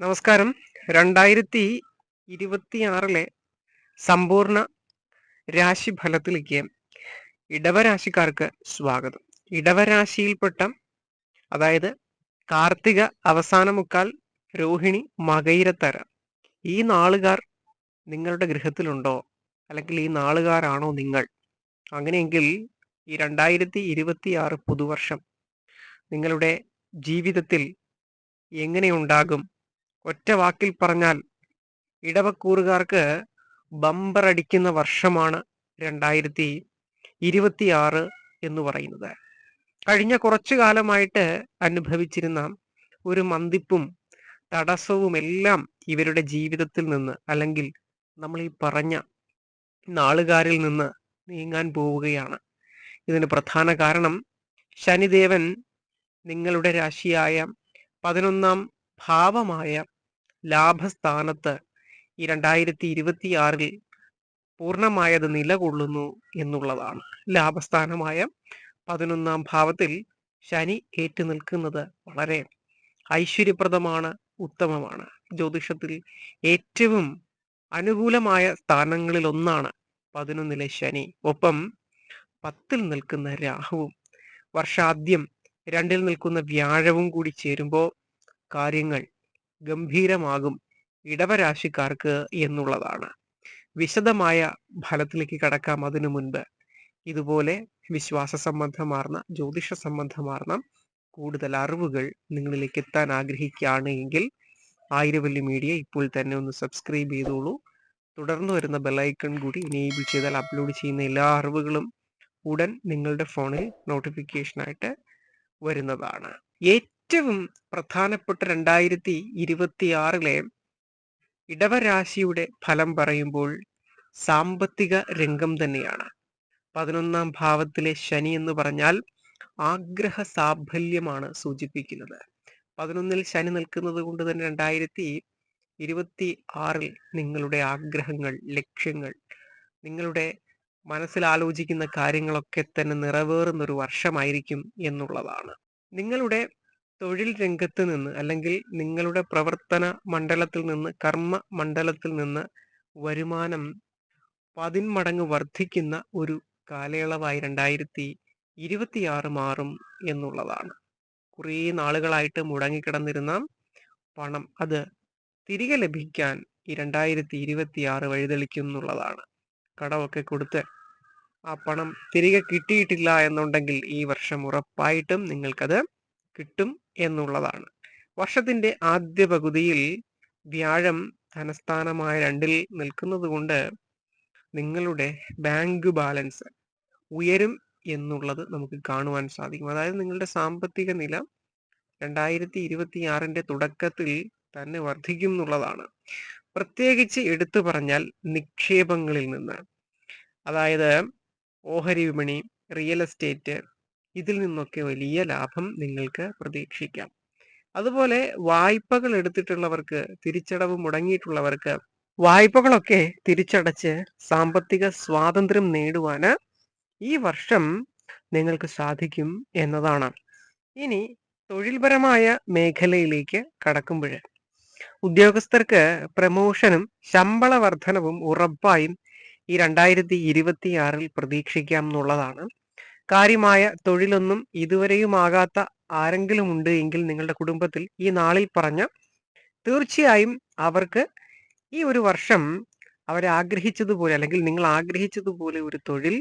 നമസ്കാരം. രണ്ടായിരത്തി ഇരുപത്തിയാറിലെ സമ്പൂർണ രാശിഫലത്തിലേക്ക് ഇടവരാശിക്കാർക്ക് സ്വാഗതം. ഇടവരാശിയിൽപ്പെട്ട അതായത് കാർത്തിക അവസാന മുക്കാൽ രോഹിണി മകയിരത്തര ഈ നാളുകാർ നിങ്ങളുടെ ഗൃഹത്തിലുണ്ടോ? അല്ലെങ്കിൽ ഈ നാളുകാരാണോ നിങ്ങൾ? അങ്ങനെയെങ്കിൽ ഈ രണ്ടായിരത്തി ഇരുപത്തിയാറ് പുതുവർഷം നിങ്ങളുടെ ജീവിതത്തിൽ എങ്ങനെയുണ്ടാകും? ഒറ്റ വാക്കിൽ പറഞ്ഞാൽ ഇടവക്കൂറുകാർക്ക് ബമ്പർ അടിക്കുന്ന വർഷമാണ് രണ്ടായിരത്തി ഇരുപത്തിയാറ് എന്ന് പറയുന്നത്. കഴിഞ്ഞ കുറച്ചു കാലമായിട്ട് അനുഭവിച്ചിരുന്ന ഒരു മന്തിപ്പും തടസ്സവും എല്ലാം ഇവരുടെ ജീവിതത്തിൽ നിന്ന് അല്ലെങ്കിൽ നമ്മൾ ഈ പറഞ്ഞ നാളുകാരിൽ നിന്ന് നീങ്ങാൻ പോവുകയാണ്. ഇതിന് പ്രധാന കാരണം ശനിദേവൻ നിങ്ങളുടെ രാശിയായ പതിനൊന്നാം ഭാവമായ ലാഭസ്ഥാനത്ത് ഈ രണ്ടായിരത്തി ഇരുപത്തിയാറിൽ പൂർണമായത് നിലകൊള്ളുന്നു എന്നുള്ളതാണ്. ലാഭസ്ഥാനമായ പതിനൊന്നാം ഭാവത്തിൽ ശനി ഏറ്റു നിൽക്കുന്നത് വളരെ ഐശ്വര്യപ്രദമാണ് ഉത്തമമാണ്. ജ്യോതിഷത്തിൽ ഏറ്റവും അനുകൂലമായ സ്ഥാനങ്ങളിൽ ഒന്നാണ് പതിനൊന്നിലെ ശനി. ഒപ്പം പത്തിൽ നിൽക്കുന്ന രാഹുവും വർഷാദ്യം രണ്ടിൽ നിൽക്കുന്ന വ്യാഴവും കൂടി ചേരുമ്പോൾ കാര്യങ്ങൾ ഗംഭീരമാകും ഇടവരാശിക്കാർക്ക് എന്നുള്ളതാണ്. വിശദമായ ഫലത്തിലേക്ക് കടക്കാം അതിനു മുൻപ്. ഇതുപോലെ വിശ്വാസ സംബന്ധമാർന്ന ജ്യോതിഷ സംബന്ധമാർന്ന കൂടുതൽ അറിവുകൾ നിങ്ങളിലേക്ക് എത്താൻ ആഗ്രഹിക്കുകയാണ് എങ്കിൽ ആയിരവല്ലി മീഡിയ ഇപ്പോൾ തന്നെ ഒന്ന് സബ്സ്ക്രൈബ് ചെയ്തോളൂ. തുടർന്ന് വരുന്ന ബെലൈക്കൺ കൂടി എനേബിൾ ചെയ്താൽ അപ്ലോഡ് ചെയ്യുന്ന എല്ലാ അറിവുകളും ഉടൻ നിങ്ങളുടെ ഫോണിൽ നോട്ടിഫിക്കേഷനായിട്ട് വരുന്നതാണ്. ഏറ്റവും പ്രധാനപ്പെട്ട രണ്ടായിരത്തി ഇരുപത്തിയാറിലെ ഇടവരാശിയുടെ ഫലം പറയുമ്പോൾ സാമ്പത്തിക രംഗം തന്നെയാണ്. പതിനൊന്നാം ഭാവത്തിലെ ശനി എന്ന് പറഞ്ഞാൽ ആഗ്രഹ സാഫല്യമാണ് സൂചിപ്പിക്കുന്നത്. പതിനൊന്നിൽ ശനി നിൽക്കുന്നത് കൊണ്ട് തന്നെ രണ്ടായിരത്തി ഇരുപത്തി ആറിൽ നിങ്ങളുടെ ആഗ്രഹങ്ങൾ ലക്ഷ്യങ്ങൾ നിങ്ങളുടെ മനസ്സിൽ ആലോചിക്കുന്ന കാര്യങ്ങളൊക്കെ തന്നെ നിറവേറുന്ന ഒരു വർഷമായിരിക്കും എന്നുള്ളതാണ്. നിങ്ങളുടെ തൊഴിൽ രംഗത്ത് നിന്ന് അല്ലെങ്കിൽ നിങ്ങളുടെ പ്രവർത്തന മണ്ഡലത്തിൽ നിന്ന് കർമ്മ മണ്ഡലത്തിൽ നിന്ന് വരുമാനം പതിന്മടങ്ങ് വർദ്ധിക്കുന്ന ഒരു കാലയളവായി രണ്ടായിരത്തി ഇരുപത്തിയാറ് മാറും എന്നുള്ളതാണ്. കുറേ നാളുകളായിട്ട് മുടങ്ങിക്കിടന്നിരുന്ന പണം അത് തിരികെ ലഭിക്കാൻ ഈ രണ്ടായിരത്തി ഇരുപത്തിയാറ് വഴിതെളിക്കും എന്നുള്ളതാണ് കടമൊക്കെ കൊടുത്ത് ആ പണം തിരികെ കിട്ടിയിട്ടില്ല എന്നുണ്ടെങ്കിൽ ഈ വർഷം ഉറപ്പായിട്ടും നിങ്ങൾക്കത് കിട്ടും എന്നുള്ളതാണ്. വർഷത്തിന്റെ ആദ്യ പകുതിയിൽ വ്യാഴം ധനസ്ഥാനമായ രണ്ടിൽ നിൽക്കുന്നത് കൊണ്ട് നിങ്ങളുടെ ബാങ്ക് ബാലൻസ് ഉയരും എന്നുള്ളത് നമുക്ക് കാണുവാൻ സാധിക്കും. അതായത് നിങ്ങളുടെ സാമ്പത്തിക നില രണ്ടായിരത്തി ഇരുപത്തിയാറിന്റെ തുടക്കത്തിൽ തന്നെ വർദ്ധിക്കും എന്നുള്ളതാണ്. പ്രത്യേകിച്ച് എടുത്തു പറഞ്ഞാൽ നിക്ഷേപങ്ങളിൽ നിന്ന്. അതായത് ഓഹരി വിപണി റിയൽ എസ്റ്റേറ്റ് ഇതിൽ നിന്നൊക്കെ വലിയ ലാഭം നിങ്ങൾക്ക് പ്രതീക്ഷിക്കാം. അതുപോലെ വായ്പകൾ എടുത്തിട്ടുള്ളവർക്ക് തിരിച്ചടവ് മുടങ്ങിയിട്ടുള്ളവർക്ക് വായ്പകളൊക്കെ തിരിച്ചടച്ച് സാമ്പത്തിക സ്വാതന്ത്ര്യം നേടുവാന് ഈ വർഷം നിങ്ങൾക്ക് സാധിക്കും എന്നതാണ്. ഇനി തൊഴിൽപരമായ മേഖലയിലേക്ക് കടക്കുമ്പോൾ ഉദ്യോഗസ്ഥർക്ക് പ്രമോഷനും ശമ്പള വർധനവും ഉറപ്പായും ഈ രണ്ടായിരത്തി ഇരുപത്തിയാറിൽ പ്രതീക്ഷിക്കാം എന്നുള്ളതാണ്. കാര്യമായ തൊഴിലൊന്നും ഇതുവരെയും ആകാത്ത ആരെങ്കിലും ഉണ്ട് എങ്കിൽ നിങ്ങളുടെ കുടുംബത്തിൽ ഈ നാളിൽ പറഞ്ഞ തീർച്ചയായും അവർക്ക് ഈ ഒരു വർഷം അവരെ ആഗ്രഹിച്ചതുപോലെ അല്ലെങ്കിൽ നിങ്ങൾ ആഗ്രഹിച്ചതുപോലെ ഒരു തൊഴിൽ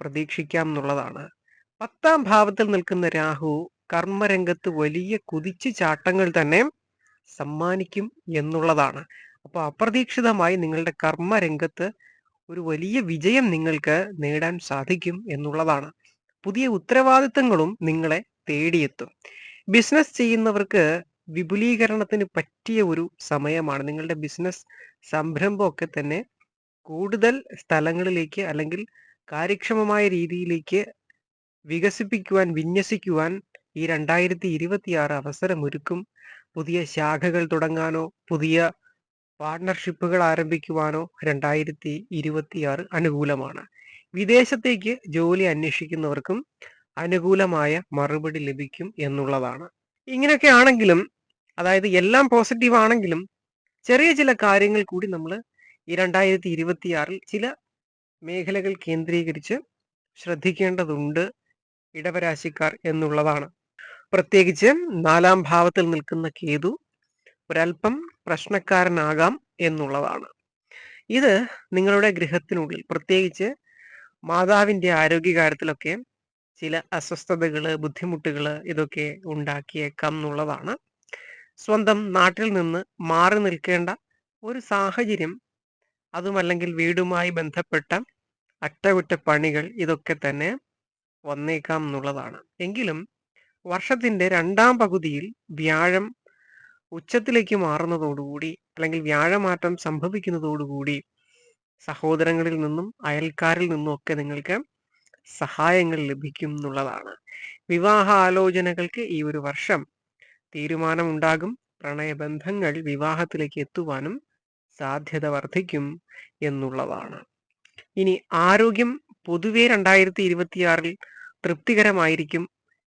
പ്രതീക്ഷിക്കാം എന്നുള്ളതാണ്. പത്താം ഭാവത്തിൽ നിൽക്കുന്ന രാഹു കർമ്മരംഗത്ത് വലിയ കുതിച്ചു ചാട്ടങ്ങൾ തന്നെ സമ്മാനിക്കും എന്നുള്ളതാണ്. അപ്പോൾ അപ്രതീക്ഷിതമായി നിങ്ങളുടെ കർമ്മരംഗത്ത് ഒരു വലിയ വിജയം നിങ്ങൾക്ക് നേടാൻ സാധിക്കും എന്നുള്ളതാണ്. പുതിയ ഉത്തരവാദിത്തങ്ങളും നിങ്ങളെ തേടിയെത്തും. ബിസിനസ് ചെയ്യുന്നവർക്ക് വിപുലീകരണത്തിന് പറ്റിയ ഒരു സമയമാണ്. നിങ്ങളുടെ ബിസിനസ് സംരംഭമൊക്കെ തന്നെ കൂടുതൽ സ്ഥലങ്ങളിലേക്ക് അല്ലെങ്കിൽ കാര്യക്ഷമമായ രീതിയിലേക്ക് വികസിപ്പിക്കുവാൻ വിന്യസിക്കുവാൻ ഈ രണ്ടായിരത്തി ഇരുപത്തിയാറ് അവസരമൊരുക്കും. പുതിയ ശാഖകൾ തുടങ്ങാനോ പുതിയ പാർട്ണർഷിപ്പുകൾ ആരംഭിക്കുവാനോ രണ്ടായിരത്തി ഇരുപത്തിയാറ് അനുകൂലമാണ്. വിദേശത്തേക്ക് ജോലി അന്വേഷിക്കുന്നവർക്കും അനുകൂലമായ മറുപടി ലഭിക്കും എന്നുള്ളതാണ്. ഇങ്ങനെയൊക്കെ ആണെങ്കിലും അതായത് എല്ലാം പോസിറ്റീവ് ആണെങ്കിലും ചെറിയ ചില കാര്യങ്ങൾ കൂടി നമ്മൾ ഈ രണ്ടായിരത്തി ഇരുപത്തിയാറിൽ ചില മേഖലകൾ കേന്ദ്രീകരിച്ച് ശ്രദ്ധിക്കേണ്ടതുണ്ട് ഇടവരാശിക്കാർ എന്നുള്ളതാണ്. പ്രത്യേകിച്ച് നാലാം ഭാവത്തിൽ നിൽക്കുന്ന കേതു ഒരല്പം പ്രശ്നക്കാരനാകാം എന്നുള്ളതാണ്. ഇത് നിങ്ങളുടെ ഗൃഹത്തിനുള്ളിൽ പ്രത്യേകിച്ച് മാതാവിന്റെ ആരോഗ്യകാര്യത്തിലൊക്കെ ചില അസ്വസ്ഥതകൾ ബുദ്ധിമുട്ടുകൾ ഇതൊക്കെ ഉണ്ടാക്കിയേക്കാം എന്നുള്ളതാണ്. സ്വന്തം നാട്ടിൽ നിന്ന് മാറി നിൽക്കേണ്ട ഒരു സാഹചര്യം അതുമല്ലെങ്കിൽ വീടുമായി ബന്ധപ്പെട്ട അറ്റകുറ്റപ്പണികൾ ഇതൊക്കെ തന്നെ വന്നേക്കാം എന്നുള്ളതാണ്. എങ്കിലും വർഷത്തിന്റെ രണ്ടാം പകുതിയിൽ വ്യാഴം ഉച്ചത്തിലേക്ക് മാറുന്നതോടുകൂടി അല്ലെങ്കിൽ വ്യാഴമാറ്റം സംഭവിക്കുന്നതോടുകൂടി സഹോദരങ്ങളിൽ നിന്നും അയൽക്കാരിൽ നിന്നും ഒക്കെ നിങ്ങൾക്ക് സഹായങ്ങൾ ലഭിക്കും എന്നുള്ളതാണ്. വിവാഹ ആലോചനകൾക്ക് ഈ ഒരു വർഷം തീരുമാനമുണ്ടാകും. പ്രണയബന്ധങ്ങൾ വിവാഹത്തിലേക്ക് എത്തുവാനും സാധ്യത വർദ്ധിക്കും എന്നുള്ളതാണ്. ഇനി ആരോഗ്യം പൊതുവെ രണ്ടായിരത്തി ഇരുപത്തിയാറിൽ തൃപ്തികരമായിരിക്കും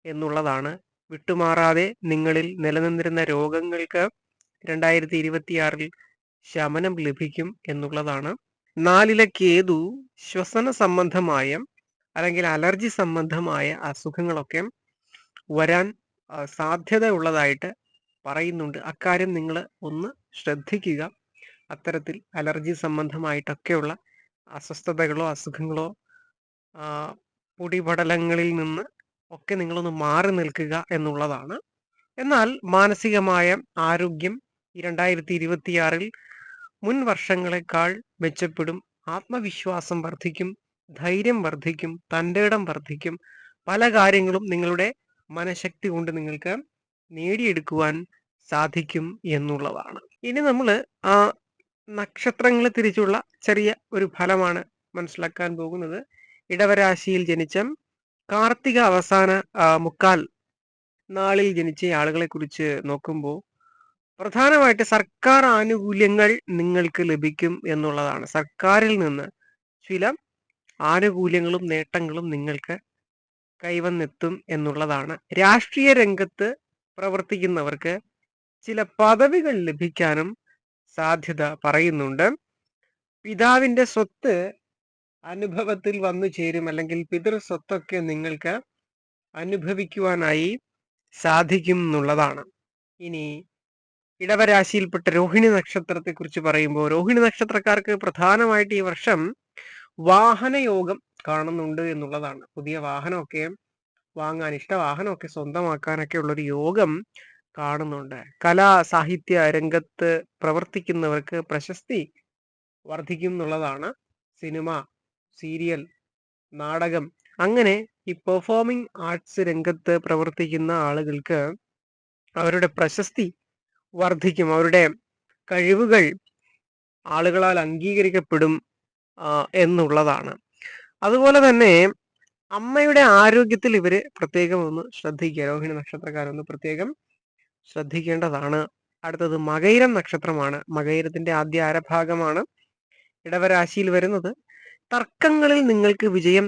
എന്നുള്ളതാണ്. വിട്ടുമാറാതെ നിങ്ങളിൽ നിലനിന്നിരുന്ന രോഗങ്ങൾക്ക് രണ്ടായിരത്തി ഇരുപത്തിയാറിൽ ശമനം ലഭിക്കും എന്നുള്ളതാണ്. നാലിലെ കേതു ശ്വസന സംബന്ധമായ അല്ലെങ്കിൽ അലർജി സംബന്ധമായ അസുഖങ്ങളൊക്കെ വരാൻ സാധ്യത ഉള്ളതായിട്ട് പറയുന്നുണ്ട്. അക്കാര്യം നിങ്ങൾ ഒന്ന് ശ്രദ്ധിക്കുക. അത്തരത്തിൽ അലർജി സംബന്ധമായിട്ടൊക്കെയുള്ള അസ്വസ്ഥതകളോ അസുഖങ്ങളോ പൊടിപടലങ്ങളിൽ നിന്ന് ഒക്കെ നിങ്ങളൊന്ന് മാറി നിൽക്കുക എന്നുള്ളതാണ്. എന്നാൽ മാനസികമായ ആരോഗ്യം ഈ രണ്ടായിരത്തി ഇരുപത്തിയാറിൽ മുൻ വർഷങ്ങളെക്കാൾ മെച്ചപ്പെടും. ആത്മവിശ്വാസം വർദ്ധിക്കും ധൈര്യം വർദ്ധിക്കും തന്റെ ഇടം വർദ്ധിക്കും. പല കാര്യങ്ങളും നിങ്ങളുടെ മനഃശക്തി കൊണ്ട് നിങ്ങൾക്ക് നേടിയെടുക്കുവാൻ സാധിക്കും എന്നുള്ളതാണ്. ഇനി നമ്മൾ ആ നക്ഷത്രങ്ങളെ തിരിച്ചുള്ള ചെറിയ ഒരു ഫലമാണ് മനസ്സിലാക്കാൻ പോകുന്നത്. ഇടവരാശിയിൽ ജനിച്ച കാർത്തിക അവസാന മുക്കാൽ നാളിൽ ജനിച്ച ആളുകളെ കുറിച്ച് നോക്കുമ്പോൾ പ്രധാനമായിട്ട് സർക്കാർ ആനുകൂല്യങ്ങൾ നിങ്ങൾക്ക് ലഭിക്കും എന്നുള്ളതാണ്. സർക്കാരിൽ നിന്ന് ചില ആനുകൂല്യങ്ങളും നേട്ടങ്ങളും നിങ്ങൾക്ക് കൈവന്നെത്തും എന്നുള്ളതാണ്. രാഷ്ട്രീയ രംഗത്ത് പ്രവർത്തിക്കുന്നവർക്ക് ചില പദവികൾ ലഭിക്കാനും സാധ്യത പറയുന്നുണ്ട്. പിതാവിന്റെ സ്വത്ത് അനുഭവത്തിൽ വന്നു ചേരും അല്ലെങ്കിൽ പിതൃ സ്വത്തൊക്കെ നിങ്ങൾക്ക് അനുഭവിക്കുവാനായി സാധിക്കും എന്നുള്ളതാണ്. ഇനി ഇടവരാശിയിൽപ്പെട്ട രോഹിണി നക്ഷത്രത്തെ കുറിച്ച് പറയുമ്പോൾ രോഹിണി നക്ഷത്രക്കാർക്ക് പ്രധാനമായിട്ട് ഈ വർഷം വാഹനയോഗം കാണുന്നുണ്ട് എന്നുള്ളതാണ്. പുതിയ വാഹനമൊക്കെ വാങ്ങാൻ ഇഷ്ട വാഹനമൊക്കെ സ്വന്തമാക്കാനൊക്കെ ഉള്ളൊരു യോഗം കാണുന്നുണ്ട്. കലാ സാഹിത്യ രംഗത്ത് പ്രവർത്തിക്കുന്നവർക്ക് പ്രശസ്തി വർദ്ധിക്കും എന്നുള്ളതാണ്. സിനിമ സീരിയൽ നാടകം അങ്ങനെ ഈ പെർഫോമിംഗ് ആർട്സ് രംഗത്ത് പ്രവർത്തിക്കുന്ന ആളുകൾക്ക് അവരുടെ പ്രശസ്തി വർദ്ധിക്കും. അവരുടെ കഴിവുകൾ ആളുകളാൽ അംഗീകരിക്കപ്പെടും എന്നുള്ളതാണ്. അതുപോലെ തന്നെ അമ്മയുടെ ആരോഗ്യത്തിൽ ഇവർ പ്രത്യേകം ഒന്ന് ശ്രദ്ധിക്കുക. രോഹിണി നക്ഷത്രക്കാരൊന്ന് പ്രത്യേകം ശ്രദ്ധിക്കേണ്ടതാണ്. അടുത്തത് മകൈരം നക്ഷത്രമാണ്. മകൈരത്തിന്റെ ആദ്യ അരഭാഗമാണ് ഇടവരാശിയിൽ വരുന്നത്. തർക്കങ്ങളിൽ നിങ്ങൾക്ക് വിജയം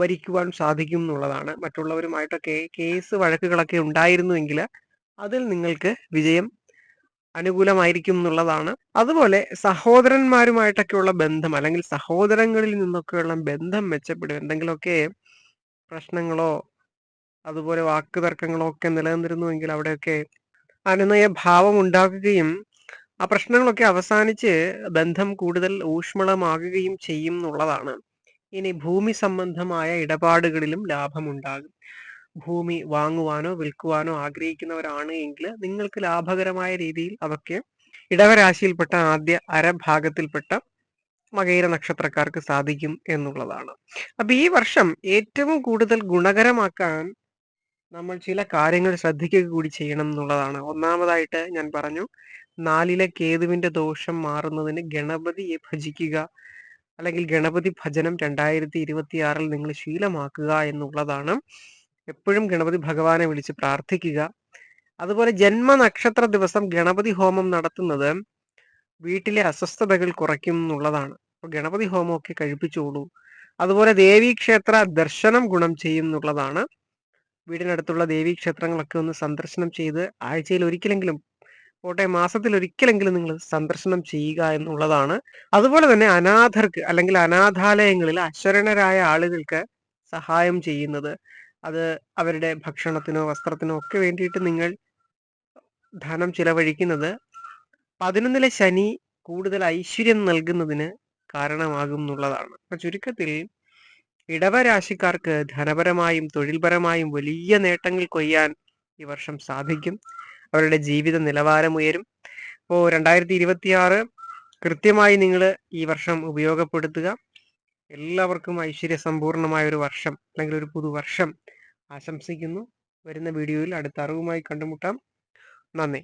വരിക്കുവാൻ സാധിക്കും എന്നുള്ളതാണ്. മറ്റുള്ളവരുമായിട്ടൊക്കെ കേസ് വഴക്കുകളൊക്കെ ഉണ്ടായിരുന്നുവെങ്കിൽ അതിൽ നിങ്ങൾക്ക് വിജയം അനുകൂലമായിരിക്കും എന്നുള്ളതാണ്. അതുപോലെ സഹോദരന്മാരുമായിട്ടൊക്കെയുള്ള ബന്ധം അല്ലെങ്കിൽ സഹോദരങ്ങളിൽ നിന്നൊക്കെയുള്ള ബന്ധം മെച്ചപ്പെടും എന്തെങ്കിലുമൊക്കെ പ്രശ്നങ്ങളോ അതുപോലെ വാക്കുതർക്കങ്ങളോ ഒക്കെ നിലനിന്നിരുന്നുവെങ്കിൽ അവിടെയൊക്കെ അനുനയ ഭാവം ഉണ്ടാക്കുകയും ആ പ്രശ്നങ്ങളൊക്കെ അവസാനിച്ച് ബന്ധം കൂടുതൽ ഊഷ്മളമാകുകയും ചെയ്യും എന്നുള്ളതാണ്. ഇനി ഭൂമി സംബന്ധമായ ഇടപാടുകളിലും ലാഭമുണ്ടാകും. ഭൂമി വാങ്ങുവാനോ വിൽക്കുവാനോ ആഗ്രഹിക്കുന്നവരാണ് എങ്കിൽ നിങ്ങൾക്ക് ലാഭകരമായ രീതിയിൽ അവയ്ക്ക് ഇടവരാശിയിൽപ്പെട്ട ആദ്യ അരഭാഗത്തിൽപ്പെട്ട മകയിര നക്ഷത്രക്കാർക്ക് സാധിക്കും എന്നുള്ളതാണ്. അപ്പൊ ഈ വർഷം ഏറ്റവും കൂടുതൽ ഗുണകരമാക്കാൻ നമ്മൾ ചില കാര്യങ്ങൾ ശ്രദ്ധിക്കുക കൂടി ചെയ്യണം എന്നുള്ളതാണ്. ഒന്നാമതായിട്ട് ഞാൻ പറഞ്ഞു നാലിലെ കേതുവിന്റെ ദോഷം മാറുന്നതിന് ഗണപതിയെ ഭജിക്കുക അല്ലെങ്കിൽ ഗണപതി ഭജനം രണ്ടായിരത്തി ഇരുപത്തിയാറിൽ നിങ്ങൾ ശീലമാക്കുക എന്നുള്ളതാണ്. എപ്പോഴും ഗണപതി ഭഗവാനെ വിളിച്ച് പ്രാർത്ഥിക്കുക. അതുപോലെ ജന്മ നക്ഷത്ര ദിവസം ഗണപതി ഹോമം നടത്തുന്നത് വീട്ടിലെ അസ്വസ്ഥതകൾ കുറയ്ക്കും എന്നുള്ളതാണ്. അപ്പൊ ഗണപതി ഹോമമൊക്കെ കഴിപ്പിച്ചോളൂ. അതുപോലെ ദേവീക്ഷേത്ര ദർശനം ഗുണം ചെയ്യും എന്നുള്ളതാണ്. വീടിനടുത്തുള്ള ദേവീക്ഷേത്രങ്ങളൊക്കെ ഒന്ന് സന്ദർശനം ചെയ്ത് ആഴ്ചയിൽ ഒരിക്കലെങ്കിലും പോട്ടെ മാസത്തിൽ ഒരിക്കലെങ്കിലും നിങ്ങൾ സന്ദർശനം ചെയ്യുക എന്നുള്ളതാണ്. അതുപോലെ തന്നെ അനാഥർക്ക് അല്ലെങ്കിൽ അനാഥാലയങ്ങളിൽ അശരണരായ ആളുകൾക്ക് സഹായം ചെയ്യുന്നത്. അത് അവരുടെ ഭക്ഷണത്തിനോ വസ്ത്രത്തിനോ ഒക്കെ വേണ്ടിയിട്ട് നിങ്ങൾ ധനം ചിലവഴിക്കുന്നത് പതിനൊന്നിലെ ശനി കൂടുതൽ ഐശ്വര്യം നൽകുന്നതിന് കാരണമാകും എന്നുള്ളതാണ്. അപ്പൊ ചുരുക്കത്തിൽ ഇടവരാശിക്കാർക്ക് ധനപരമായും തൊഴിൽപരമായും വലിയ നേട്ടങ്ങൾ കൊയ്യാൻ ഈ വർഷം സാധിക്കും. അവരുടെ ജീവിത നിലവാരം ഉയരും. അപ്പോൾ രണ്ടായിരത്തി ഇരുപത്തിയാറ് കൃത്യമായി നിങ്ങൾ ഈ വർഷം ഉപയോഗപ്പെടുത്തുക. എല്ലാവർക്കും ഐശ്വര്യ സമ്പൂർണമായ ഒരു വർഷം അല്ലെങ്കിൽ ഒരു പുതുവർഷം ആശംസിക്കുന്നു. വരുന്ന വീഡിയോയിൽ അടുത്ത അറിവുമായി കണ്ടുമുട്ടാം. നന്ദി.